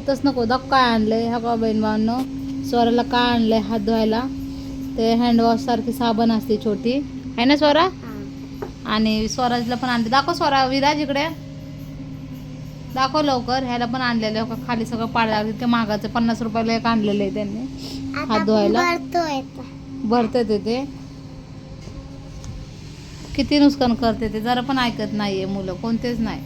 तस नको दाख काय आणलंय हा का बहीण भावांनो? स्वराला काय आणलंय हात धुवायला? ते हँडवॉश सारखी साबण असते छोटी. आहे ना स्वरा? आणि स्वराजला पण आणले दाखव स्वरा विराज इकडे. दाखव लवकर. ह्याला पण आणलेलं आहे. हो का? खाली सगळं लागलं. इतकं महागाचं. पन्नास रुपयाला एक आणलेलं आहे त्यांनी. हात धुवायला. भरते ते ते. किती नुकसान करते ते? जरा पण ऐकत नाहीये मुलं. कोणतेच नाही.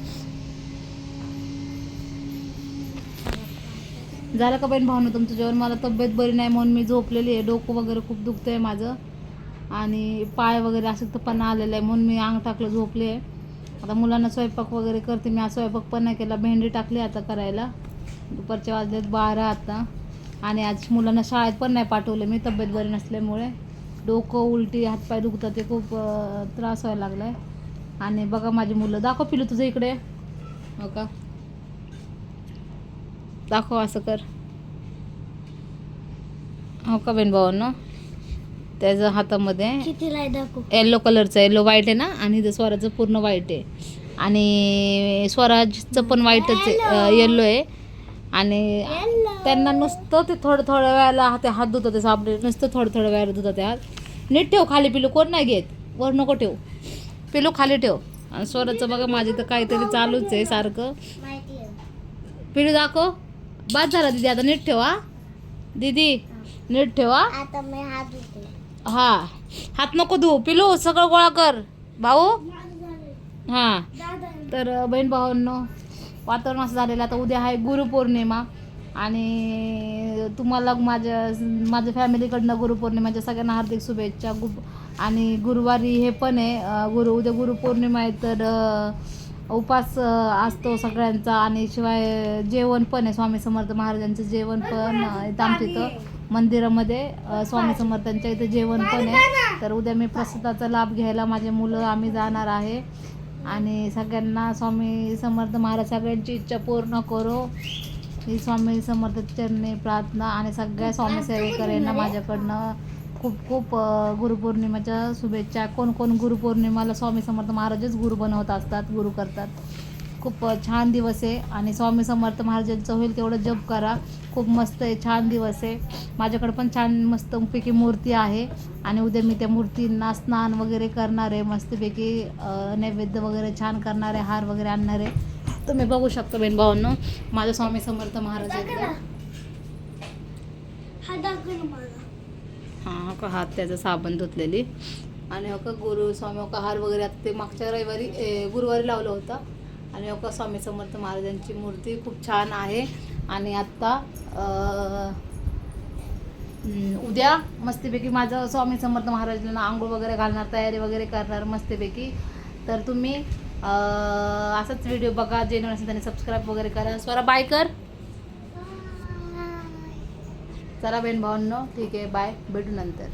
झालं का बहीण भावना तुमचं जेवण? मला तब्येत बरी नाही म्हणून मी झोपलेली आहे. डोकं वगैरे खूप दुखतं आहे माझं. आणि पाय वगैरे असं तर पण आलेलं आहे म्हणून मी अंग टाकलं झोपले आहे. आता मुलांना स्वयंपाक वगैरे करते. मी आज स्वयंपाक पण नाही केला. भेंडी टाकली आता करायला. दुपारचे वाजलेत बारा आता. आणि आज मुलांना शाळेत पण नाही पाठवलं. मी तब्येत बरी नसल्यामुळे डोकं उलटी हातपाय दुखतात. ते खूप त्रास व्हायला लागला आहे आणि बघा माझी मुलं. दाखव पिलू तुझं इकडे. हो का? दाखव असं कर. हो का बेन भावांनो? त्याच्या हातामध्ये येल्लो कलरचं येल्लो व्हाईट आहे ना? आणि इथं स्वराचं पूर्ण व्हाईट आहे. आणि स्वराजचं पण व्हाईटच आहे येल्लो आहे. आणि त्यांना नुसतं ते थोडं थोड्या वेळाला ते हात धुतात ते साबणे नुसतं थोडं थोड्या वेळाला धुतात ते हात. नीट ठेव खाली पिलू कोण नाही घेत. वर नको ठेव. पिलू खाली ठेव. आणि स्वराचं बघा माझी तर काहीतरी चालूच आहे सारखं. पिलू दाखव. बाद झाला दीदी आता नीट ठेवा. दीदी नीट ठेवा. आता मी हात धुते. हा. हात नको धुवू पिलू सगळं गोळा कर. भाऊ? हा. तर बहीण भावांनो वातावरण असं झालेलं आता उद्या आहे गुरुपौर्णिमा आणि तुम्हाला माझ्या माझ्या फॅमिलीकडनं गुरुपौर्णिमाच्या सगळ्यांना हार्दिक शुभेच्छा. गु आणि गुरुवारी हे पण आहे. गुरु उद्या गुरुपौर्णिमा आहे तर उपास असतो सगळ्यांचा आणि शिवाय जेवण पण आहे. स्वामी समर्थ महाराजांचं जेवण पण अ, इथं आमच्या इथं मंदिरामध्ये स्वामी समर्थांच्या इथं जेवण पण आहे. तर उद्या मी प्रसादाचा लाभ घ्यायला माझे मुलं आम्ही जाणार आहे. आणि सगळ्यांना स्वामी समर्थ महाराज सगळ्यांची इच्छा पूर्ण करो. ही स्वामी समर्थ चरणी प्रार्थना आणि सगळ्या स्वामी सेवेकऱ्यांना माझ्याकडनं खूप खूप गुरुपौर्णिमेच्या शुभेच्छा. कोण कोण गुरुपौर्णिमाला स्वामी समर्थ महाराजच गुरु बनवत असतात गुरु करतात. खूप छान दिवस आहे आणि स्वामी समर्थ महाराजांचं होईल तेवढं जप करा. खूप मस्त आहे छान दिवस आहे. माझ्याकडे पण छान मस्तपैकी मूर्ती आहे आणि उद्या मी त्या मूर्तींना स्नान वगैरे करणार आहे. मस्तपैकी नैवेद्य वगैरे छान करणार आहे हार वगैरे आणणार आहे. तुम्ही बघू शकता बेन भावांनो माझं स्वामी समर्थ महाराजांचं. हां का हात त्याचा साबण धुतलेली. आणि हो का गुरु स्वामी हो का हार वगैरे आता ते मागच्या रविवारी ए, गुरुवारी लावलं होतं. आणि हो का स्वामी समर्थ महाराजांची मूर्ती खूप छान आहे. आणि आत्ता उद्या मस्तपैकी माझं स्वामी समर्थ महाराजांना आंघोळ वगैरे घालणार तयारी वगैरे करणार मस्तपैकी. तर तुम्ही असाच व्हिडिओ बघा जे असेल त्यांनी सबस्क्राईब वगैरे करा. स्वरा बाय कर. चला बहीण भावांनो ठीक आहे बाय भेटू नंतर.